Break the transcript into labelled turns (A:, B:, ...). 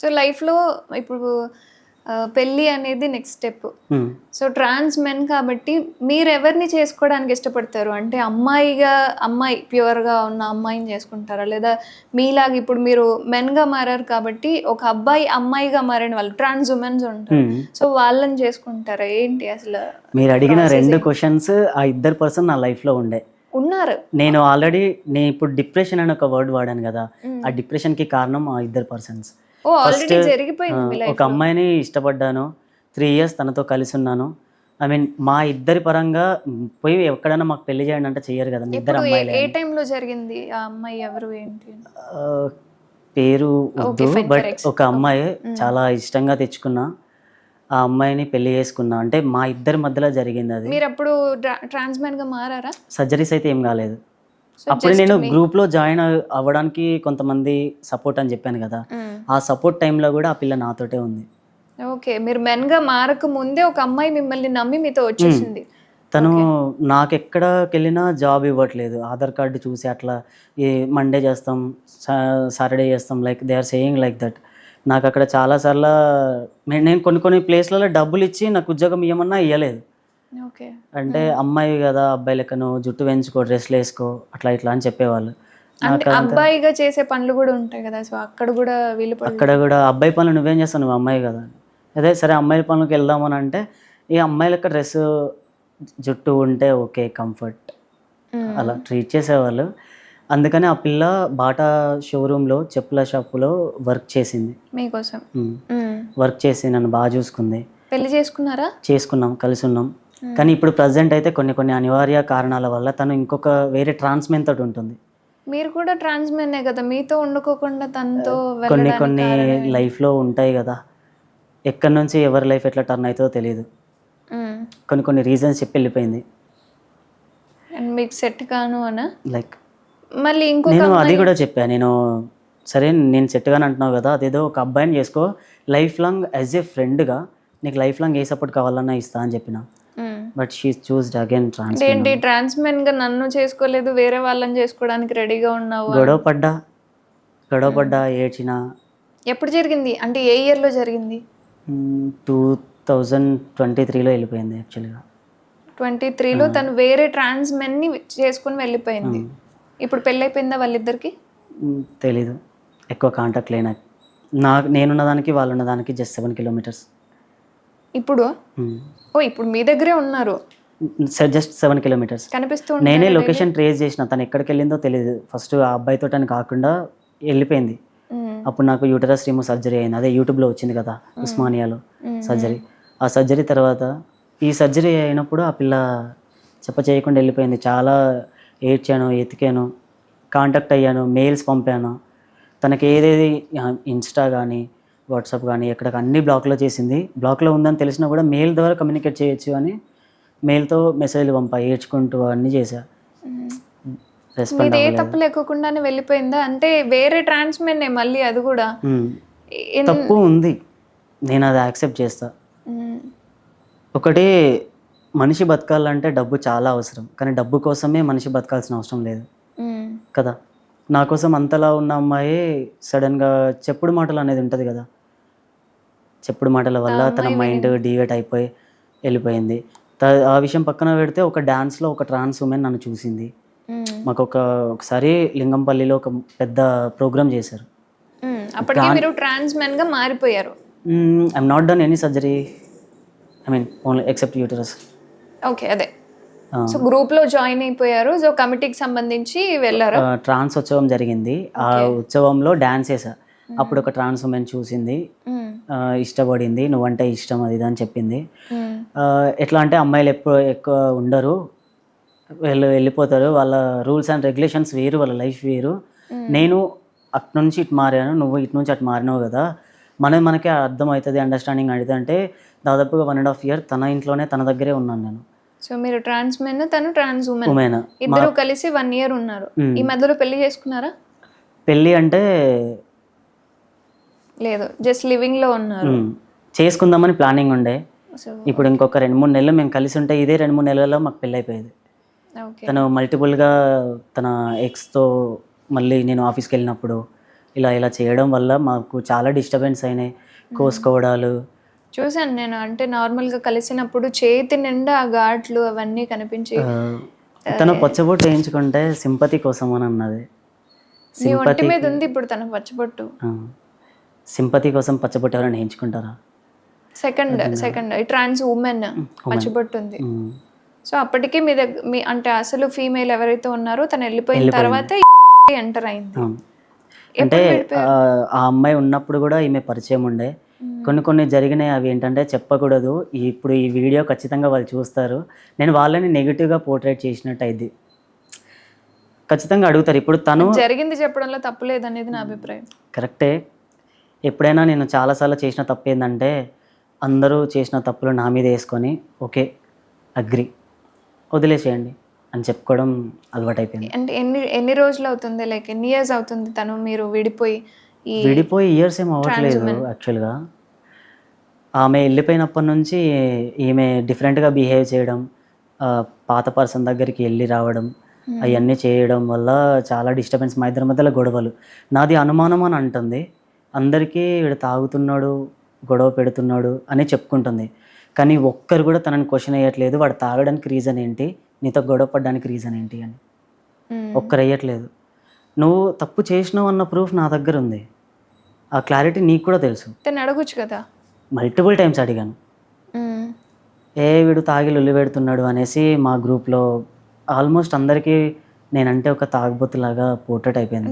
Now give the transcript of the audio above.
A: So లైఫ్లో ఇప్పుడు పెళ్ళి అనేది next step
B: um.
A: So trans men కాబట్టి మీరు ఎవరిని చేసుకోవడానికి ఇష్టపడతారు? అంటే అమ్మాయిగా అమ్మాయి ప్యూర్గా ఉన్న అమ్మాయిని చేసుకుంటారా? లేదా మీలాగా ఇప్పుడు మీరు మెన్గా మారారు కాబట్టి ఒక అబ్బాయి అమ్మాయిగా మారిన వాళ్ళు ట్రాన్స్ ఉమెన్స్ ఉంటారు.
B: ఉమ్.
A: సో వాళ్ళని చేసుకుంటారా? ఏంటి అసలు
B: మీరు అడిగిన రెండు క్వశ్చన్స్ ఆ ఇద్దరు పర్సన్ నా లైఫ్లో ఉండే.
A: ఉన్నారు.
B: నేను ఆల్రెడీ నేను ఇప్పుడు డిప్రెషన్ అని ఒక వర్డ్ వాడాను కదా.
A: మ్.
B: ఆ డిప్రెషన్కి కారణం ఆ ఇద్దరు పర్సన్స్
A: మీ
B: ఒక అమ్మాయిని ఇష్టపడ్డాను. త్రీ ఇయర్స్ తనతో కలిసి ఉన్నాను. ఐ మీన్ మా ఇద్దరి పరంగా పోయి ఎక్కడైనా మాకు పెళ్ళి చేయండి అంటే చెయ్యరు కదా ఇద్దరు అమ్మాయిలే
A: ఏ టైంలో జరిగింది ఆ అమ్మాయి? ఎవరు ఏంటి?
B: పేరు వద్దు బట్. ఒక అమ్మాయి చాలా ఇష్టంగా తెచ్చుకున్నా. ఆ అమ్మాయిని పెళ్ళి చేసుకున్నా. అంటే మా ఇద్దరి మధ్యలో జరిగింది అది.
A: మీరు అప్పుడు గా మారారా?
B: సర్జరీస్ అయితే ఏం కాలేదు. అప్పుడు నేను
A: మీ-
B: గ్రూప్లో జాయిన్ అవ్వడానికి కొంతమంది సపోర్ట్ అని చెప్పాను కదా.
A: మ్.
B: ఆ సపోర్ట్ టైంలో కూడా ఆ పిల్ల నాతోటే ఉంది.
A: ఓకే మీరు మెన్గా మారక ముందే ఒక అమ్మాయి మిమ్మల్ని నమ్మి మీతో వచ్చేసింది.
B: తను నాకు వెళ్ళినా జాబ్ ఇవ్వట్లేదు. ఆధార్ కార్డు చూసి అట్లా ఏ మండే చేస్తాం సాటర్డే చేస్తాం like they are saying like that. నాకు అక్కడ చాలాసార్లు నేను నేను కొన్ని కొన్ని ప్లేస్లలో డబ్బులు ఇచ్చి నాకు ఉద్యోగం ఇవ్వమన్నా ఇవ్వలేదు
A: ఓకే.
B: అంటే అమ్మాయి కదా అబ్బాయి లెక్కను జుట్టు పెంచుకో డ్రెస్లు వేసుకో అట్లా ఇట్లా అని చెప్పేవాళ్ళు.
A: అంటే అబ్బాయిగా చేసే పనులు కూడా ఉంటాయి కదా సో అక్కడ కూడా వీళ్ళు
B: అక్కడ కూడా అబ్బాయి పనులు నువ్వేం చేస్తావు? నువ్వు అమ్మాయి కదా. అదే సరే అమ్మాయిల పనులకు వెళ్దామని అంటే ఈ అమ్మాయిల యొక్క డ్రెస్ జుట్టు ఉంటే ఓకే కంఫర్ట్. అలా ట్రీట్ చేసేవాళ్ళు. అందుకని ఆ పిల్ల బాటా షోరూంలో చెప్పుల షాపులో వర్క్ చేసింది.
A: మీకోసం.
B: వర్క్ చేసి నన్ను బాగా చూసుకుంది.
A: పెళ్ళి చేసుకున్నారా?
B: చేసుకున్నాం కలిసి ఉన్నాం. కానీ ఇప్పుడు ప్రజెంట్ అయితే కొన్ని కొన్ని అనివార్య కారణాల వల్ల తను ఇంకొక వేరే ట్రాన్స్మెన్ తోటి ఉంటుంది.
A: మీరు కూడా ట్రాన్స్ మెన్నే కదా మీతో వండుకోకుండా తనతో
B: కొన్ని కొన్ని? లైఫ్లో ఉంటాయి కదా ఎక్కడి నుంచి ఎవరి లైఫ్ ఎట్లా టర్న్ అవుతుందో తెలియదు. కొన్ని కొన్ని రీజన్స్ చెప్పి వెళ్ళిపోయింది
A: అండ్ మీకు సెట్ కాను అనా
B: లైక్
A: మళ్ళీ ఇంకొక
B: నేను అది కూడా చెప్పాను నేను సరే నేను సెట్గానే అంటున్నావు కదా అదేదో ఒక అబ్బాయిని చేసుకో లైఫ్ లాంగ్ యాజ్ ఏ ఫ్రెండ్గా నీకు లైఫ్ లాంగ్ ఏ సపోర్ట్ కావాలన్నా ఇస్తా అని చెప్పిన. But she choosed again trans
A: ఏంటి? ట్రాన్స్ మెన్గా నన్ను చేసుకోలేదు వేరే వాళ్ళని చేసుకోవడానికి రెడీగా ఉన్నావు?
B: గొడవ పడ్డా? గొడవ పడ్డా ఏడ్చిన?
A: ఎప్పుడు జరిగింది? అంటే ఏ ఇయర్లో జరిగింది?
B: టూ థౌజండ్ ట్వంటీ త్రీలో వెళ్ళిపోయింది యాక్చువల్గా.
A: ట్వంటీ త్రీలో తను వేరే ట్రాన్స్ మెన్ని చేసుకుని వెళ్ళిపోయింది. ఇప్పుడు పెళ్ళైపోయిందా వాళ్ళిద్దరికి?
B: తెలీదు. ఎక్కువ కాంటాక్ట్ లేన? నాకు నేనున్న దానికి వాళ్ళు ఉన్న దానికి జస్ట్ సెవెన్ కిలోమీటర్స్.
A: ఇప్పుడు? ఓ ఇప్పుడు మీ దగ్గరే ఉన్నారు.
B: జస్ట్ సెవెన్ కిలోమీటర్స్
A: కనిపిస్తూ
B: నేనే లొకేషన్ ట్రేస్ చేసిన తను ఎక్కడికి వెళ్ళిందో తెలియదు ఫస్ట్ ఆ అబ్బాయితో అని కాకుండా వెళ్ళిపోయింది.
A: మ్.
B: అప్పుడు నాకు యూటరస్ రిమూవ్ సర్జరీ అయింది. అదే యూట్యూబ్లో వచ్చింది కదా ఉస్మానియాలో సర్జరీ ఆ సర్జరీ తర్వాత ఈ సర్జరీ అయినప్పుడు ఆ పిల్ల చెప్ప చేయకుండా వెళ్ళిపోయింది. చాలా ఏడ్చాను ఎతికాను కాంటాక్ట్ అయ్యాను మెయిల్స్ పంపాను. తనకి ఏదేది ఇన్స్టా కానీ వాట్సాప్ కానీ ఎక్కడికి అన్ని బ్లాక్లో చేసింది. బ్లాక్లో ఉందని తెలిసినా కూడా మెయిల్ ద్వారా కమ్యూనికేట్ చేయొచ్చు అని మెయిల్తో మెసేజ్లు పంపా ఏడ్చుకుంటూ అన్నీ చేశా.
A: మీది ఏ తప్పు లేకోకుండానే వెళ్ళిపోయిందా? అంటే వేరే ట్రాన్స్ మెన్ మళ్ళీ అది కూడా.
B: తప్పు ఉంది. నేను అది యాక్సెప్ట్ చేస్తా. ఒకటి మనిషి బతకాలంటే డబ్బు చాలా అవసరం. కానీ డబ్బు కోసమే మనిషి బతకాల్సిన అవసరం లేదు. కదా? నా కోసం అంతలా ఉన్న అమ్మాయి సడన్గా చెప్పుడు మాటలు అనేది ఉంటుంది కదా? చెప్పుడు మాటల వల్ల తన మైండ్ డివేట్ అయిపోయి వెళ్ళిపోయింది. ఆ విషయం పక్కన పెడితే ఒక డాన్స్లో ఒక ట్రాన్స్ ఉమెన్ నన్ను చూసింది. మాకు ఒక ఒకసారి లింగంపల్లిలో ఒక పెద్ద ప్రోగ్రామ్ చేశారు.
A: అప్పటికి మీరు ట్రాన్స్ మెన్గా మారిపోయారు.
B: I'm not done any surgery I mean only except uterus
A: okay అదే. సో గ్రూప్లో జాయిన్ అయిపోయారు. సో కమిటీకి సంబంధించి వెళ్ళారా?
B: ట్రాన్స్ ఉత్సవం జరిగింది. ఆ ఉత్సవంలో డాన్స్ చేసా అప్పుడు ఒక ట్రాన్స్ ఉమెన్ చూసింది. ఇష్టపడింది నువ్వంటే ఇష్టం అది అని చెప్పింది. ఎట్లా అంటే అమ్మాయిలు ఎప్పుడు ఎక్కువ ఉండరు. వీళ్ళు వెళ్ళిపోతారు. వాళ్ళ రూల్స్ అండ్ రెగ్యులేషన్స్ వేరు వాళ్ళ లైఫ్ వేరు. నేను అటు నుంచి ఇటు మారాను నువ్వు ఇటు నుంచి అటు మారినావు కదా. మనది మనకే అర్థం అవుతుంది అండర్స్టాండింగ్ అయితే అంటే దాదాపుగా వన్ అండ్ హాఫ్ ఇయర్ తన ఇంట్లోనే తన దగ్గరే ఉన్నాను నేను.
A: సో మీరు ట్రాన్స్ మెన్ తను ట్రాన్స్ ఉమెన్
B: ఉమెన్
A: ఇద్దరు కలిసి వన్ ఇయర్ ఉన్నారు. ఈ మధ్యలో పెళ్ళి చేసుకున్నారా?
B: పెళ్ళి అంటే
A: లేదు జస్ట్ లివింగ్లో ఉన్నారు.
B: చేసుకుందామని ప్లానింగ్ ఉండే. ఇప్పుడు ఇంకొక రెండు మూడు నెలలు మేము కలిసి ఉంటే ఇదే రెండు మూడు నెలల్లో మాకు పెళ్ళి అయిపోయేది తను మల్టిపుల్గా తన ఎక్స్తో మళ్ళీ నేను ఆఫీస్కి వెళ్ళినప్పుడు ఇలా ఇలా చేయడం వల్ల మాకు చాలా డిస్టర్బెన్స్ అయినాయి. కోసుకోవడాలు.
A: చూశాను నేను అంటే నార్మల్గా కలిసినప్పుడు చేతి నిండా ఆ ఘాట్లు అవన్నీ కనిపించి
B: తను పచ్చబొట్టు వేయించుకుంటే సింపతి కోసం అని అన్నది
A: ఒంటి మీద ఉంది ఇప్పుడు తన పచ్చబొట్టు.
B: సింపతి కోసం పచ్చబొట్టు ఎవరైనా వేయించుకుంటారా
A: సెకండ్. సెకండ్ ట్రాన్స్ ఉమెన్ పచ్చబొట్టు ఉంది. సో అప్పటికి మీ దగ్గర మీ అంటే అసలు ఫీమేల్ ఎవరైతే ఉన్నారో తను వెళ్ళిపోయిన తర్వాత ఎంటర్ అయింది.
B: అంటే ఆ అమ్మాయి ఉన్నప్పుడు కూడా ఈమె పరిచయం ఉండే. కొన్ని కొన్ని జరిగినాయి అవి ఏంటంటే చెప్పకూడదు. ఇప్పుడు ఈ వీడియో ఖచ్చితంగా వాళ్ళు చూస్తారు. నేను వాళ్ళని నెగిటివ్గా పోర్ట్రేట్ చేసినట్టు అయింది ఖచ్చితంగా అడుగుతారు. ఇప్పుడు తను
A: జరిగింది చెప్పడంలో తప్పు లేదనేది నా అభిప్రాయం.
B: కరెక్టే. ఎప్పుడైనా నేను చాలాసార్లు చేసిన తప్పు ఏంటంటే అందరూ చేసిన తప్పులు నా మీద వేసుకొని ఓకే అగ్రి వదిలేసేయండి అని చెప్పుకోవడం అలవాటైపోయింది.
A: అంటే ఎన్ని ఎన్ని రోజులు అవుతుంది? లైక్ ఎన్ని ఇయర్స్ అవుతుంది తను మీరు విడిపోయి
B: విడిపోయి ఇయర్స్ ఏం అవ్వట్లేదు యాక్చువల్గా. ఆమె వెళ్ళిపోయినప్పటి నుంచి ఈమె డిఫరెంట్గా బిహేవ్ చేయడం పాత పర్సన్ దగ్గరికి వెళ్ళి రావడం అవన్నీ చేయడం వల్ల చాలా డిస్టర్బెన్స్ మా ఇద్దరి మధ్యలో గొడవలు. నాది అనుమానం అని అంటుంది. అందరికీ వీడు తాగుతున్నాడు గొడవ పెడుతున్నాడు అని చెప్పుకుంటుంది. కానీ ఒక్కరు కూడా తనని క్వశ్చన్ వేయట్లేదు. వాడు తాగడానికి రీజన్ ఏంటి? నీతో గొడవ పడడానికి రీజన్ ఏంటి అని. ఒక్కరు వేయట్లేదు. నువ్వు తప్పు చేసినావు అన్న ప్రూఫ్ నా దగ్గర ఉంది. ఆ క్లారిటీ నీకు కూడా తెలుసు.
A: అడగొచ్చు కదా?
B: మల్టిపుల్ టైమ్స్ అడిగాను. ఏ వీడు తాగి లొల్లి పెడుతున్నాడు అనేసి మా గ్రూప్లో ఆల్మోస్ట్ అందరికీ నేనంటే ఒక తాగుబోతులాగా పోర్ట్రేట్ అయిపోయింది.